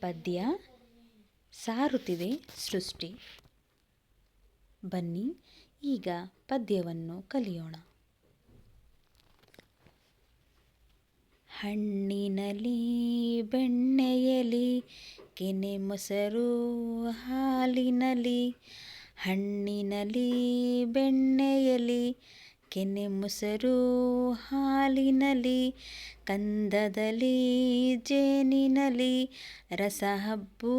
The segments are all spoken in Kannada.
ಪದ್ಯ ಸಾರುತ್ತಿದೆ ಸೃಷ್ಟಿ. ಬನ್ನಿ ಈಗ ಪದ್ಯವನ್ನು ಕಲಿಯೋಣ. ಹಣ್ಣಿನಲಿ ಬೆಣ್ಣೆಯಲಿ ಕೆನೆ ಮೊಸರು ಹಾಲಿನಲಿ ಹಣ್ಣಿನಲಿ ಬೆಣ್ಣೆಯಲಿ ಕೆನೆ ಮೊಸರು ಹಾಲಿನಲಿ ಕಂದದಲ್ಲಿ ಜೇನಿನಲಿ ರಸ ಹಬ್ಬು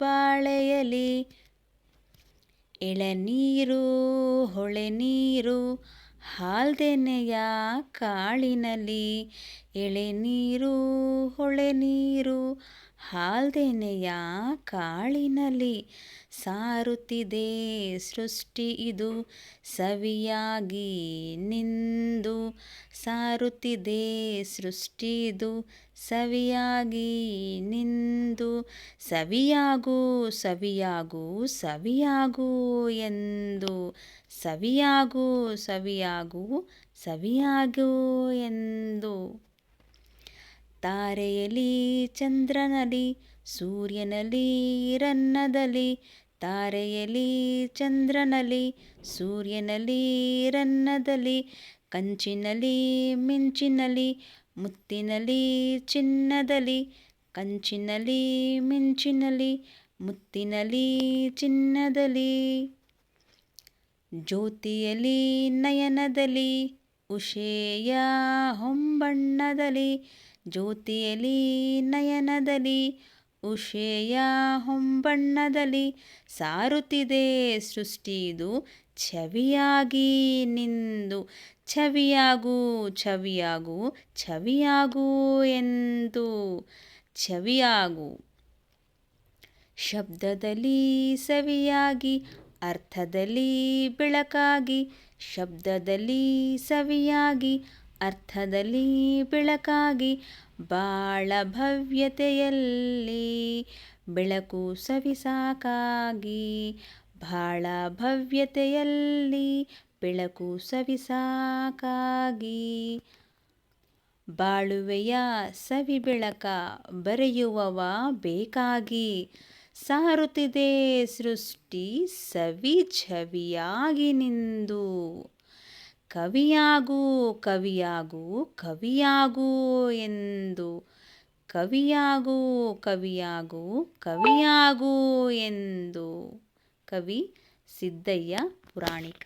ಬಾಳೆಯಲಿ ಎಳನೀರು ಹೊಳೆ ನೀರು ಹಾಲ್ದೆನೆಯ ಕಾಳಿನಲಿ ಎಳೆನೀರು ಹೊಳೆ ನೀರು ಹಾಲ್ದೆನೆಯ ಕಾಳಿನಲ್ಲಿ ಸಾರುತ್ತಿದೆ. ಸೃಷ್ಟಿ ಇದು ಸವಿಯಾಗಿ ನಿಂದು ಸಾರುತ್ತಿದೆ. ಸೃಷ್ಟಿ ಇದು ಸವಿಯಾಗಿ ನಿಂದು ಸವಿಯಾಗು ಸವಿಯಾಗು ಸವಿಯಾಗು ಎಂದು, ಸವಿಯಾಗು ಸವಿಯಾಗು ಸವಿಯಾಗು ಎಂದು. ತಾರೆಯಲಿ ಚಂದ್ರನಲಿ, ಸೂರ್ಯನಲಿ ರನ್ನದಲ್ಲಿ ತಾರೆಯಲಿ ಚಂದ್ರನಲಿ, ಸೂರ್ಯನಲಿ ರನ್ನದಲ್ಲಿ ಕಂಚಿನಲಿ ಮಿಂಚಿನಲಿ, ಮುತ್ತಿನಲಿ ಚಿನ್ನದಲ್ಲಿ ಕಂಚಿನಲಿ ಮಿಂಚಿನಲಿ, ಮುತ್ತಿನಲಿ ಚಿನ್ನದಲ್ಲಿ ಜ್ಯೋತಿಯಲಿ ನಯನದಲ್ಲಿ ಉಷೇಯ ಹೊಂಬಣ್ಣದಲ್ಲಿ ಜ್ಯೋತಿಯಲಿ ನಯನದಲ್ಲಿ, ಉಷೆಯ ಹೊಂಬಣ್ಣದಲ್ಲಿ ಸಾರುತ್ತಿದೆ ಸೃಷ್ಟಿದು ಛವಿಯಾಗಿ ನಿಂದು. ಛವಿಯಾಗು ಛವಿಯಾಗು ಛವಿಯಾಗು ಎಂದು. ಛವಿಯಾಗು. ಶಬ್ದದಲ್ಲಿ ಸವಿಯಾಗಿ, ಅರ್ಥದಲ್ಲಿ ಬೆಳಕಾಗಿ, ಶಬ್ದದಲ್ಲಿ ಸವಿಯಾಗಿ ಅರ್ಥದಲ್ಲಿ ಬೆಳಕಾಗಿ ಬಾಳ ಭವ್ಯತೆಯಲ್ಲಿ ಬೆಳಕು ಸವಿಸಾಕಾಗಿ ಬಾಳ ಭವ್ಯತೆಯಲ್ಲಿ ಬೆಳಕು ಸವಿಸಾಕಾಗಿ ಬಾಳುವೆಯ ಸವಿ ಬೆಳಕ ಬರೆಯುವವ ಬೇಕಾಗಿ ಸಾರುತ್ತಿದೆ ಸೃಷ್ಟಿ ಸವಿ ಛವಿಯಾಗಿ ನಿಂದು ಕವಿಯಾಗು ಕವಿಯಾಗು ಕವಿಯಾಗು ಎಂದು. ಕವಿಯಾಗು ಕವಿಯಾಗು ಕವಿಯಾಗು ಎಂದು. ಕವಿ ಸಿದ್ದಯ್ಯ ಪುರಾಣಿಕ.